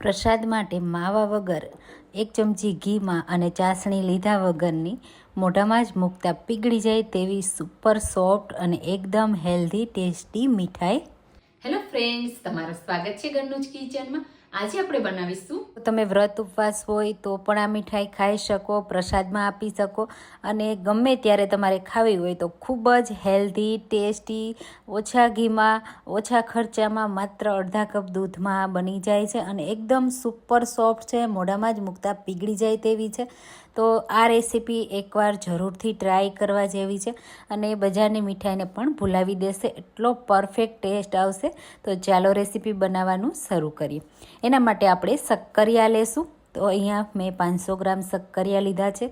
પ્રસાદ માટે માવા વગર, એક ચમચી ઘીમાં અને ચાસણી લીધા વગરની મોઢામાં જ મૂકતા પીગળી જાય તેવી સુપર સોફ્ટ અને એકદમ હેલ્ધી ટેસ્ટી મીઠાઈ. હેલો ફ્રેન્ડ્સ તમારું સ્વાગત છે ઘરનું કિચનમાં. આજે આપણે બનાવીશું. તમે વ્રત ઉપવાસ હોય તો પણ આ મીઠાઈ ખાઈ શકો, પ્રસાદમાં આપી શકો અને ગમે ત્યારે તમારે ખાવી હોય તો ખૂબ જ હેલ્ધી ટેસ્ટી ઓછા ઘીમાં, ઓછા ખર્ચામાં માત્ર અડધા કપ દૂધમાં બની જાય છે અને એકદમ સુપર સોફ્ટ છે, મોઢામાં જ મૂકતા પીગળી જાય તેવી છે. તો આ રેસીપી એકવાર જરૂરથી ટ્રાય કરવા જેવી છે અને બજારની મીઠાઈને પણ ભૂલાવી દેશે. એટલો પરફેક્ટ ટેસ્ટ આવશે. તો ચાલો રેસીપી બનાવવાનું શરૂ કરીએ. એના માટે આપણે શક્કરિયા લેશું. તો અહીંયા મેં પાંચસો ગ્રામ શક્કરિયા લીધા છે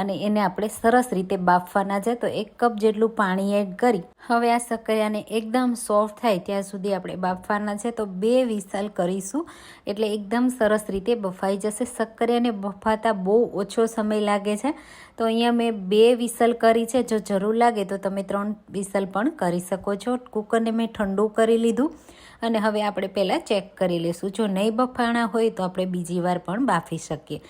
અને એને આપણે સરસ રીતે બાફવાના છે. તો એક કપ જેટલું પાણી એડ કરી હવે આ શક્કરિયાને એકદમ સોફ્ટ થાય ત્યાં સુધી આપણે બાફવાના છે. તો બે વિસલ કરીશું એટલે એકદમ સરસ રીતે બફાઈ જશે. શક્કરિયાને બફાતા બહુ ઓછો સમય લાગે છે. તો અહીંયા મેં બે વિસલ કરી છે. જો જરૂર લાગે તો તમે ત્રણ વિસલ પણ કરી શકો છો. કુકરને મેં ઠંડુ કરી લીધું. અને હવે આપણે પહેલાં ચેક કરી લઈશું. જો નહીં બફાણા હોય તો આપણે બીજી વાર પણ બાફી શકીએ.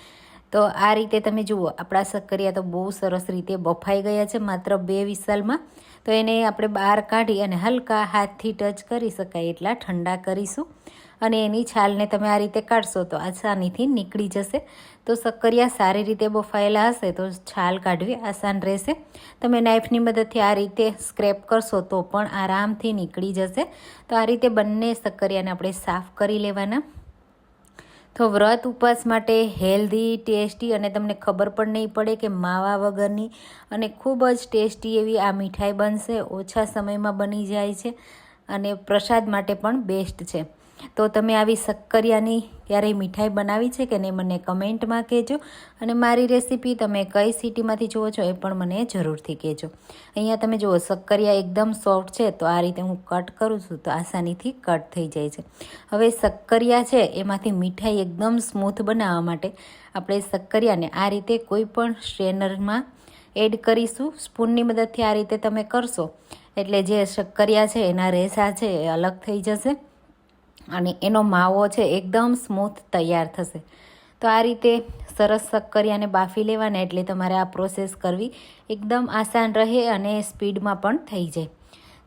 તો આ રીતે તમે જુઓ, આપણા શક્કરિયા તો બહુ સરસ રીતે બફાઈ ગયા છે માત્ર બે વિશાલમાં. તો એને આપણે બહાર કાઢી અને હલકા હાથથી ટચ કરી શકાય એટલા ઠંડા કરીશું. અને એની છાલને તમે આ રીતે કાઢશો તો આસાનીથી નીકળી જશે. તો શક્કરિયા સારી રીતે બફાયેલા હશે તો છાલ કાઢવી આસાન રહેશે. તમે નાઇફની મદદથી આ રીતે સ્ક્રેપ કરશો તો પણ આરામથી નીકળી જશે. તો આ રીતે બંને શક્કરિયાને આપણે સાફ કરી લેવાના. તો વ્રત ઉપવાસ માટે હેલ્ધી, ટેસ્ટી અને તમને ખબર પણ નહીં પડે કે માવા વગરની અને ખૂબ જ ટેસ્ટી એવી આ મીઠાઈ બનશે. ઓછા સમયમાં બની જાય છે અને પ્રસાદ માટે પણ બેસ્ટ છે. તો તમે આવી શક્કરિયાની ક્યારેય મીઠાઈ બનાવી છે કે નહીં મને કમેન્ટમાં કહેજો. અને મારી રેસીપી તમે કઈ સિટીમાંથી જુઓ છો એ પણ મને જરૂરથી કહેજો. અહીંયા તમે જુઓ શક્કરિયા એકદમ સોફ્ટ છે, તો આ રીતે હું કટ કરું છું તો આસાનીથી કટ થઈ જાય છે. હવે શક્કરિયા છે, એમાંથી મીઠાઈ એકદમ સ્મૂથ બનાવવા માટે આપણે શક્કરિયાને આ રીતે કોઈ પણ સ્ટ્રેનરમાં એડ કરીશું. સ્પૂનની મદદથી આ રીતે તમે કરશો. એટલે જે શક્કરિયા છે, એના રેસા છે, એ અલગ થઈ જશે. અને એનો માવો છે એકદમ સ્મૂથ તૈયાર થશે. તો આ રીતે સરસ શક્કરિયાને બાફી લેવાને એટલે તમારે આ પ્રોસેસ કરવી એકદમ આસાન રહે અને સ્પીડમાં પણ થઈ જાય.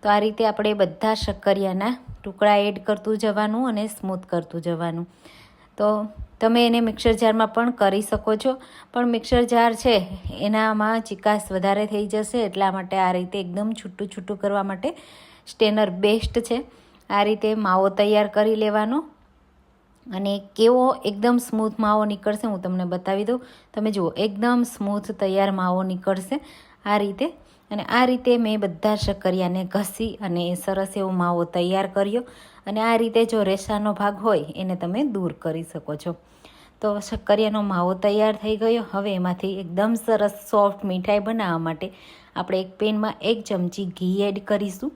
તો આ રીતે આપણે બધા શક્કરિયાના ટુકડા એડ કરતું જવાનું અને સ્મૂથ કરતું જવાનું. તો તમે એને મિક્સર જારમાં પણ કરી શકો છો. પણ મિક્સર જાર છે, એનામાં ચિકાસ વધારે થઈ જશે એટલા માટે આ રીતે એકદમ છૂટું છૂટું કરવા માટે સ્ટેનર બેસ્ટ છે. આ રીતે માવો તૈયાર કરી લેવાનો. અને કેવો એકદમ સ્મૂથ માવો નીકળશે હું તમને બતાવી દઉં. તમે જુઓ, એકદમ સ્મૂથ તૈયાર માવો નીકળશે આ રીતે. અને આ રીતે મેં બધા શક્કરિયાને ઘસી અને સરસ એવો માવો તૈયાર કર્યો. અને આ રીતે જો રેસાનો ભાગ હોય, એને તમે દૂર કરી શકો છો. તો શક્કરિયાનો માવો તૈયાર થઈ ગયો. હવે એમાંથી એકદમ સરસ સોફ્ટ મીઠાઈ બનાવવા માટે આપણે એક પેનમાં એક ચમચી ઘી એડ કરીશું.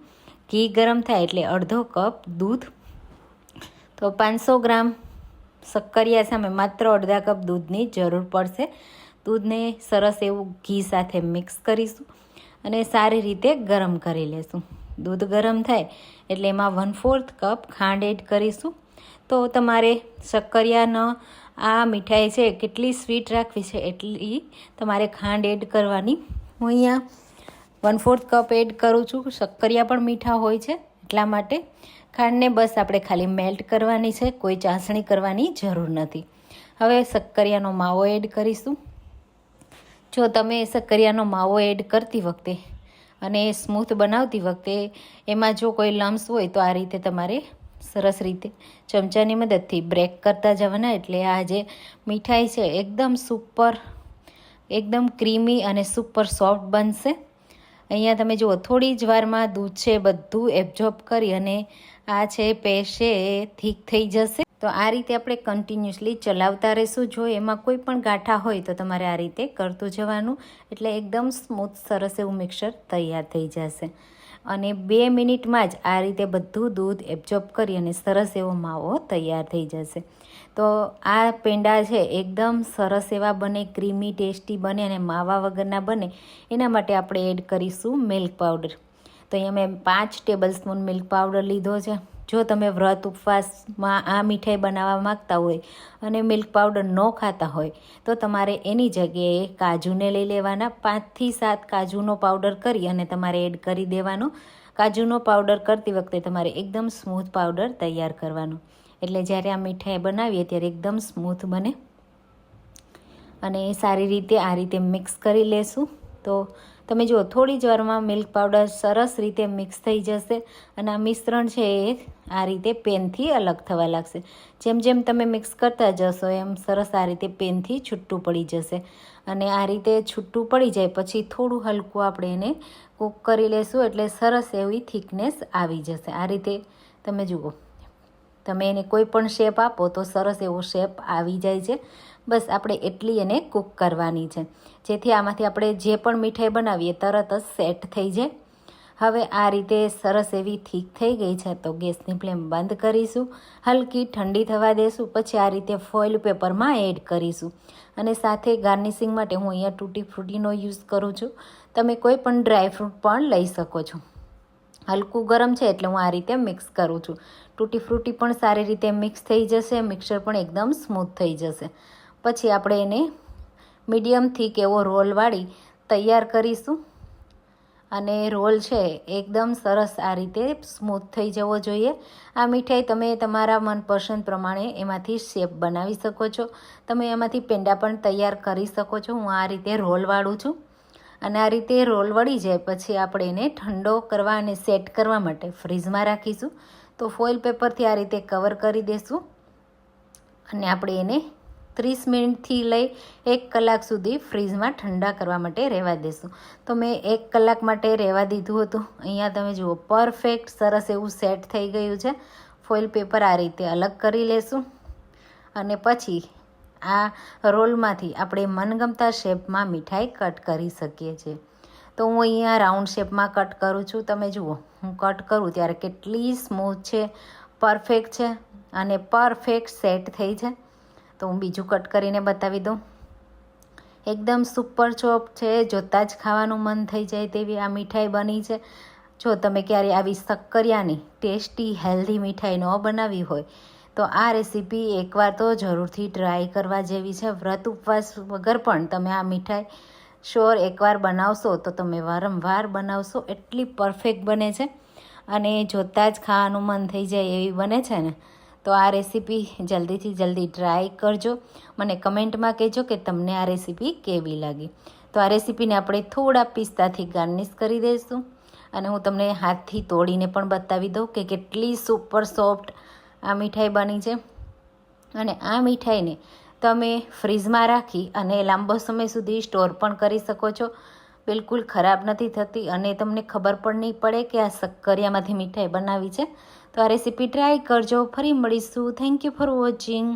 ઘી ગરમ થાય એટલે અડધો કપ દૂધ. તો પાંચસો ગ્રામ શક્કરિયા સામે માત્ર અડધા કપ દૂધની જરૂર પડશે. દૂધને સરસ એવું ઘી સાથે મિક્સ કરીશું અને સારી રીતે ગરમ કરી લેશું. દૂધ ગરમ થાય એટલે એમાં વન ફોર્થ કપ ખાંડ એડ કરીશું. તો તમારે શક્કરિયાનો આ મીઠાઈ છે કેટલી સ્વીટ રાખવી છે એટલી તમારે ખાંડ એડ કરવાની. હું અહીંયા વન ફોર્થ કપ એડ કરું છું. શક્કરિયા પણ મીઠા હોય છે, એટલા માટે ખાંડને બસ આપણે ખાલી મેલ્ટ કરવાની છે, કોઈ ચાસણી કરવાની જરૂર નથી. હવે શક્કરિયાનો માવો એડ કરીશું. જો તમે શક્કરિયાનો માવો એડ કરતી વખતે અને સ્મૂથ બનાવતી વખતે એમાં જો કોઈ લમ્સ હોય તો આ રીતે તમારે સરસ રીતે ચમચાની મદદથી બ્રેક કરતા જવાના. એટલે આ જે મીઠાઈ છે, એકદમ સુપર એકદમ ક્રીમી અને સુપર સોફ્ટ બનશે. અહીંયા તમે જુઓ, થોડી જ વારમાં દૂધ છે, બધું એબ્ઝોર્બ કરી અને આ છે પેસ્ટ છે એ થીક થઈ જશે. તો આ રીતે આપણે કન્ટિન્યુઅસલી ચલાવતા રહીશું. જો એમાં કોઈ પણ ગાંઠા હોય તો તમારે આ રીતે કરતું જવાનું. એટલે એકદમ સ્મૂથ સરસ એવું મિક્સર તૈયાર થઈ જશે. અને બે મિનિટમાં જ આ રીતે બધું દૂધ એબ્ઝોર્બ કરી અને સરસ એવો માવો તૈયાર થઈ જશે. તો આ પેંડા છે એકદમ સરસ એવા બને ક્રીમી ટેસ્ટી બને અને માવા વગરના બને. એના માટે આપણે એડ કરીશું મિલ્ક પાવડર તો અહીંયા મેં પાંચ ટેબલ સ્પૂન મિલ્ક પાવડર લીધો છે. જો તમે વ્રત ઉપવાસમાં આ મીઠાઈ બનાવવા માંગતા હોય અને મિલ્ક પાવડર ન ખાતા હોય, તો તમારે એની જગ્યાએ કાજુને લઈ લેવાના. પાંચથી સાત કાજુનો પાવડર કરી અને તમારે એડ કરી દેવાનો. કાજુનો પાવડર કરતી વખતે તમારે એકદમ સ્મૂથ પાવડર તૈયાર કરવાનો. એટલે જ્યારે આ મીઠાઈ બનાવીએ ત્યારે એકદમ સ્મૂથ બને. અને સારી રીતે આ રીતે મિક્સ કરી લેશું. તો તમે જુઓ, થોડી જ વારમાં મિલ્ક પાવડર સરસ રીતે મિક્સ થઈ જશે અને આ મિશ્રણ છે એ આ રીતે પેનથી અલગ થવા લાગશે. જેમ જેમ તમે મિક્સ કરતા જશો, એમ સરસ આ રીતે પેનથી છૂટું પડી જશે. અને આ રીતે છૂટું પડી જાય પછી થોડું હલકું આપણે એને કૂક કરી લેશું એટલે સરસ એવી થિકનેસ આવી જશે. આ રીતે તમે જુઓ, તમે એને કોઈ પણ શેપ આપો તો સરસ એવો શેપ આવી જાય છે. બસ આપણે એટલી એને કૂક કરવાની છે. જેથી આમાંથી આપણે જે પણ મીઠાઈ બનાવીએ તરત જ સેટ થઈ જાય. હવે આ રીતે સરસ એવી થીક થઈ ગઈ છે તો ગેસની ફ્લેમ બંધ કરીશું. હલકી ઠંડી થવા દેશું. પછી આ રીતે ફોઇલ પેપરમાં એડ કરીશું. અને સાથે ગાર્નિશિંગ માટે હું અહીંયા તૂટી ફ્રૂટીનો યુઝ કરું છું. તમે કોઈ પણ ડ્રાય ફ્રૂટ પણ લઈ શકો છો. હલકું ગરમ છે એટલે હું આ રીતે મિક્સ કરું છું. તૂટી ફ્રૂટી પણ સારી રીતે મિક્સ થઈ જશે. મિક્સર પણ એકદમ સ્મૂથ થઈ જશે. પછી આપણે એને મીડિયમ થીક એવો રોલ વાળી તૈયાર કરીશું. અને રોલ છે એકદમ સરસ આ રીતે સ્મૂથ થઈ જવો જોઈએ. આ મીઠાઈ તમે તમારા મનપસંદ પ્રમાણે એમાંથી શેપ બનાવી શકો છો. તમે એમાંથી પેંડા પણ તૈયાર કરી શકો છો. હું આ રીતે રોલ વાળું છું. અને આ રીતે રોલ વળી જાય પછી આપણે એને ઠંડો કરવા અને સેટ કરવા માટે ફ્રીઝમાં રાખીશું. તો ફોઇલ પેપરથી આ રીતે કવર કરી દઈશું અને આપણે એને ત્રીસ મિનિટથી લઈ એક કલાક સુધી ફ્રીજમાં ઠંડા કરવા માટે રહેવા દેશું. તો મેં એક કલાક માટે રહેવા દીધું હતું. અહીંયા તમે જુઓ પરફેક્ટ સરસ એવું સેટ થઈ ગયું છે. ફોઇલ પેપર આ રીતે અલગ કરી લેશું. અને પછી આ રોલમાંથી આપણે મનગમતા શેપમાં મીઠાઈ કટ કરી શકીએ છીએ. તો હું અહીંયા રાઉન્ડ શેપમાં કટ કરું છું. તમે જુઓ, હું કટ કરું ત્યારે કેટલી સ્મૂથ છે પરફેક્ટ છે અને પરફેક્ટ સેટ થઈ છે. તો હું બીજું કટ કરીને બતાવી દઉં. એકદમ સુપર ચોપ છે, જોતાં જ ખાવાનું મન થઈ જાય તેવી આ મીઠાઈ બની છે. જો તમે ક્યારે આવી શક્કરિયાની ટેસ્ટી હેલ્ધી મીઠાઈ ન બનાવી હોય, તો આ રેસીપી એકવાર તો જરૂરથી ટ્રાય કરવા જેવી છે. વ્રત ઉપવાસ વગર પણ તમે આ મીઠાઈ શ્યોર એકવાર બનાવશો, તો તમે વારંવાર બનાવશો. એટલી પરફેક્ટ બને છે. અને જોતાં જ ખાવાનું મન થઈ જાય એવી બને છે ને તો આ રેસીપી જલ્દીથી જલ્દી ટ્રાય કરજો. મને કમેન્ટમાં કહેજો કે તમને આ રેસીપી કેવી લાગી. તો આ રેસીપીને આપણે થોડા પિસ્તાથી ગાર્નિશ કરી દઈશું. અને હું તમને હાથથી તોડીને પણ બતાવી દઉં કે કેટલી સુપર સોફ્ટ આ મીઠાઈ બની છે. અને આ મીઠાઈને તમે ફ્રીઝમાં રાખી અને લાંબો સમય સુધી સ્ટોર પણ કરી શકો છો. બિલકુલ ખરાબ નથી થતી અને તમને ખબર પણ નહીં પડે કે આ શક્કરિયામાંથી મીઠાઈ બનાવી છે. તો આ રેસીપી ટ્રાય કરજો. ફરી મળીશું. Thank you for watching